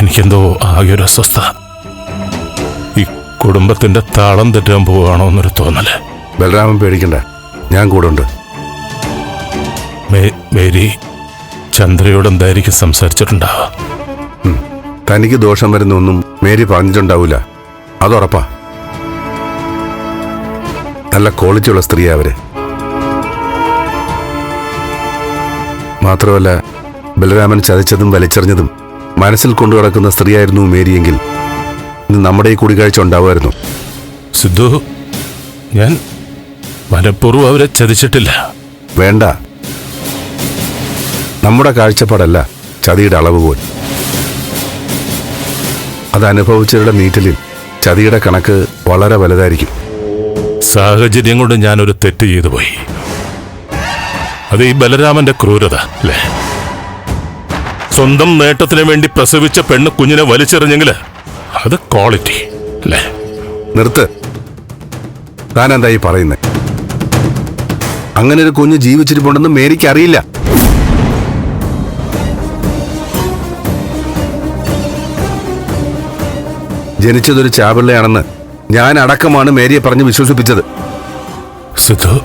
എനിക്കെന്തോ ആകെ ഒരു അസ്വസ്ഥ. ഈ കുടുംബത്തിന്റെ താളം തെറ്റാൻ പോവുകയാണോ എന്നൊരു തോന്നൽ ബലരാമൻ പേടിക്കണ്ട. ഞാൻ കൂടെ ഉണ്ട്. മേരി ചന്ദ്രയോട് എന്തായിരിക്കും സംസാരിച്ചിട്ടുണ്ടാവുക? തനിക്ക് ദോഷം വരുന്നൊന്നും മേരി പറഞ്ഞിട്ടുണ്ടാവില്ല അതുറപ്പാ നല്ല ക്വാളിറ്റിയുള്ള സ്ത്രീയാ അവർ. മാത്രമല്ല ബലരാമൻ ചതിച്ചതും വലിച്ചെറിഞ്ഞതും മനസ്സിൽ കൊണ്ടു കിടക്കുന്ന സ്ത്രീയായിരുന്നു മേരിയെങ്കിൽ ഇന്ന് നമ്മുടെ ഈ കൂടിക്കാഴ്ച ഉണ്ടാവുമായിരുന്നു. സിദ്ധു ഞാൻ മനഃപൂർവം അവരെ ചതിച്ചിട്ടില്ല. വേണ്ട. നമ്മുടെ കാഴ്ചപ്പാടല്ല ചതിയുടെ അളവ് അത് അതനുഭവിച്ചവരുടെ നീറ്റലിൽ ചതിയുടെ കണക്ക് വളരെ വലുതായിരിക്കും. സാഹചര്യം കൊണ്ട് ഞാനൊരു തെറ്റ് ചെയ്തു പോയി അത് ഈ ബലരാമന്റെ ക്രൂരത അല്ലേ? സ്വന്തം നേട്ടത്തിന് വേണ്ടി പ്രസവിച്ച പെണ്ണ് കുഞ്ഞിനെ വലിച്ചെറിഞ്ഞെങ്കിൽ അത് ക്വാളിറ്റി അല്ലേ? നിർത്ത്. താനെന്തായി പറയുന്നത് അങ്ങനെ ഒരു കുഞ്ഞ് ജീവിച്ചിരിപ്പുണ്ടെന്ന് മേരിക്ക് അറിയില്ല ജനിച്ചതൊരു ചാപിള്ളയാണെന്ന് ഞാൻ അടക്കമാണ് മേരിയെ പറഞ്ഞ് വിശ്വസിപ്പിച്ചത്. സിദ്ധു.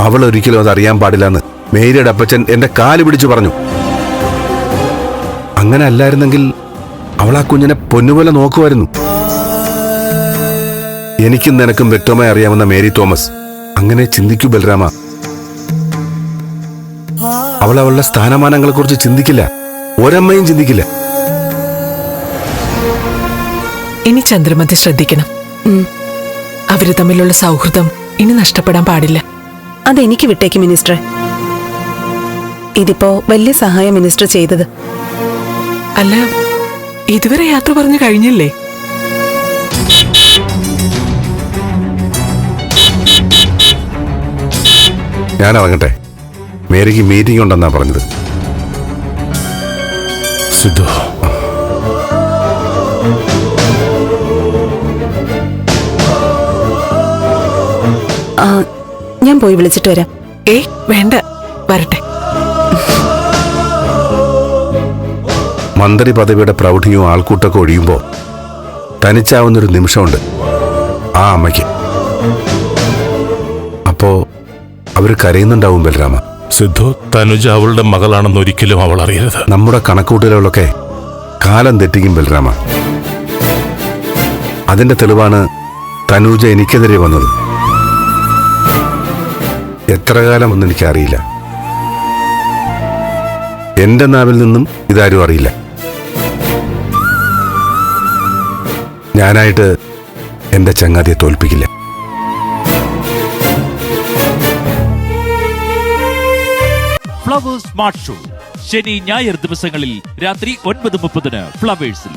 അവൾ ഒരിക്കലും അത് അറിയാൻ പാടില്ലെന്ന് മേരിയുടെ അപ്പച്ചൻ എന്റെ കാൽ പിടിച്ചു പറഞ്ഞു. അങ്ങനെ അല്ലായിരുന്നെങ്കിൽ അവൾ ആ കുഞ്ഞിനെ പൊന്നുപോലെ നോക്കുമായിരുന്നു. എനിക്കും നിനക്കും വ്യക്തമായി അറിയാവുന്ന മേരി തോമസ്. അങ്ങനെ ചിന്തിക്കൂ ബൽറാമ അവൾ അവളുടെ സ്ഥാനമാനങ്ങളെ കുറിച്ച് ചിന്തിക്കില്ല. ഒരമ്മയും ചിന്തിക്കില്ല. ഇനി ചന്ദ്രമതി ശ്രദ്ധിക്കണം. അവർ തമ്മിലുള്ള സൗഹൃദം ഇനി നഷ്ടപ്പെടാൻ പാടില്ല. അതെനിക്ക് വിട്ടേക്ക് മിനിസ്റ്റർ ഇതിപ്പോ വലിയ സഹായം മിനിസ്റ്റർ ചെയ്തത്. അല്ല ഇതുവരെ യാത്ര പറഞ്ഞു കഴിഞ്ഞില്ലേ? ഞാൻ ഇറങ്ങട്ടെ മേരിക്ക് മീറ്റിംഗ് ഉണ്ടെന്നാ പറഞ്ഞത്. സിദ്ധു. ആ ഞാൻ പോയി വിളിച്ചിട്ട് വരാം. ഏയ് വേണ്ട. വരട്ടെ. മന്ത്രി പദവിയുടെ പ്രൗഢിയും ആൾക്കൂട്ടൊക്കെ ഒഴിയുമ്പോൾ തനിച്ചാവുന്നൊരു നിമിഷമുണ്ട്. ആ അമ്മയ്ക്ക്. അപ്പോ അവർ കരയുന്നുണ്ടാവും ബലരാമ സിദ്ധു തനുജ അവളുടെ മകളാണെന്ന് ഒരിക്കലും അവൾ അറിയരുത്. നമ്മുടെ കണക്കൂട്ടലുകളൊക്കെ കാലം തെറ്റിക്കും ബലരാമ അതിന്റെ തെളിവാണ് തനുജ എനിക്കെതിരെ വന്നത്. എത്ര കാലം എനിക്കറിയില്ല. എന്റെ നാവിൽ നിന്നും ഇതാരും അറിയില്ല. ഞാനായിട്ട് എന്റെ ചങ്ങാതിയെ തോൽപ്പിക്കില്ല. ഫ്ലവേഴ്സ് സ്മാർട്ട് ഷോ ശനി ഞായർ ദിവസങ്ങളിൽ രാത്രി ഒൻപത് മുപ്പതിന് ഫ്ലവേഴ്സിൽ